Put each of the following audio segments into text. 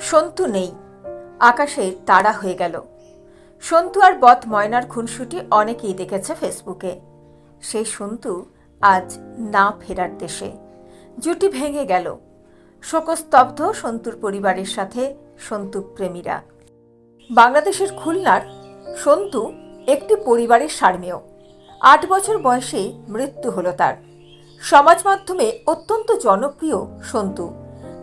সন্তু নেই। আকাশে তারা হয়ে গেল। সন্তু আর বত ময়নার খুনসুটি অনেকেই দেখেছে ফেসবুকে। সেই সন্তু আজ না ফেরার দেশে। জুটি ভেঙে গেল। শোকস্তব্ধ সন্তুর পরিবারের সাথে সন্তু প্রেমীরা। বাংলাদেশের খুলনার সন্তু একটি পরিবারের সারমেয়। আট বছর বয়সে মৃত্যু হলো তার। সমাজ মাধ্যমে অত্যন্ত জনপ্রিয় সন্তু।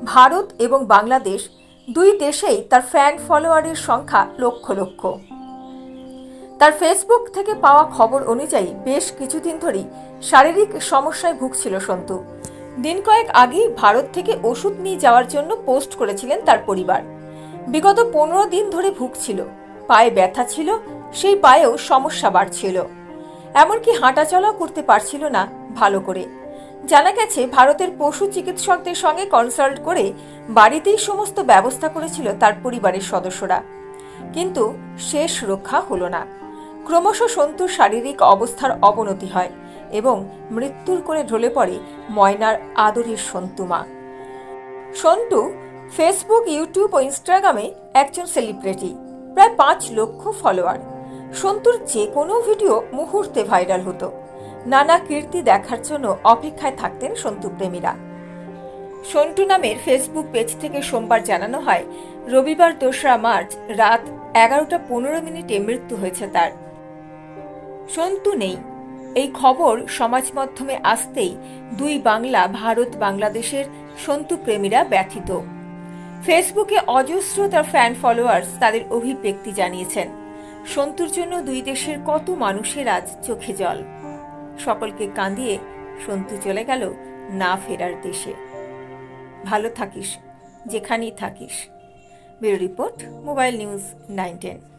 ভারত এবং বাংলাদেশ দুই দেশেই তার ফ্যান ফলোয়ারের সংখ্যা লক্ষ লক্ষ। তার ফেসবুক থেকে পাওয়া খবর অনুযায়ী বেশ কিছুদিন ধরেই শারীরিক সমস্যায় ভুগছিল সন্তু। দিন কয়েক আগেই ভারত থেকে ওষুধ নিয়ে যাওয়ার জন্য পোস্ট করেছিলেন তার পরিবার। বিগত পনেরো দিন ধরে ভুগছিল। পায়ে ব্যথা ছিল, সেই পায়েও সমস্যা বাড়ছিল। এমনকি হাঁটাচলাও করতে পারছিল না ভালো করে। জানা গেছে, ভারতের পশু চিকিৎসকদের সঙ্গে কনসাল্ট করে বাড়িতেই সমস্ত ব্যবস্থা করেছিল তার পরিবারের সদস্যরা। কিন্তু শেষ রক্ষা হলো না। ক্রমশ সন্তুর শারীরিক অবস্থার অবনতি হয় এবং মৃত্যুর করে ঢলে পড়ে ময়নার আদরের সন্তুমা সন্তু ফেসবুক ইউটিউব ও ইনস্টাগ্রামে একজন সেলিব্রিটি প্রায় পাঁচ লক্ষ ফলোয়ার সন্তুর যে কোনো ভিডিও মুহূর্তে ভাইরাল হতো। নানা কীর্তি দেখার জন্য অপেক্ষায় থাকতেন সন্তু প্রেমীরা সন্টু নামের ফেসবুক পেজ থেকে সোমবার জানানো হয়, রবিবার দোসরা মার্চ রাত এগারোটা পনেরো মিনিটে মৃত্যু হয়েছে তার। সন্তু নেই। এই খবর সমাজ মাধ্যমে আসতেই দুই বাংলা, ভারত, বাংলাদেশের সন্তু প্রেমীরা ব্যথিত। ফেসবুকে অজস্র তার ফ্যান ফলোয়ার্স তাদের অভিব্যক্তি জানিয়েছেন, সন্তুর জন্য দুই দেশের কত মানুষের আজ চোখে জল। সকলকে কাঁদিয়ে সন্তু চলে গেল না ফেরার দেশে। ভালো থাকিস, যেখানেই থাকিস। Bureau report, mobile news nine ten.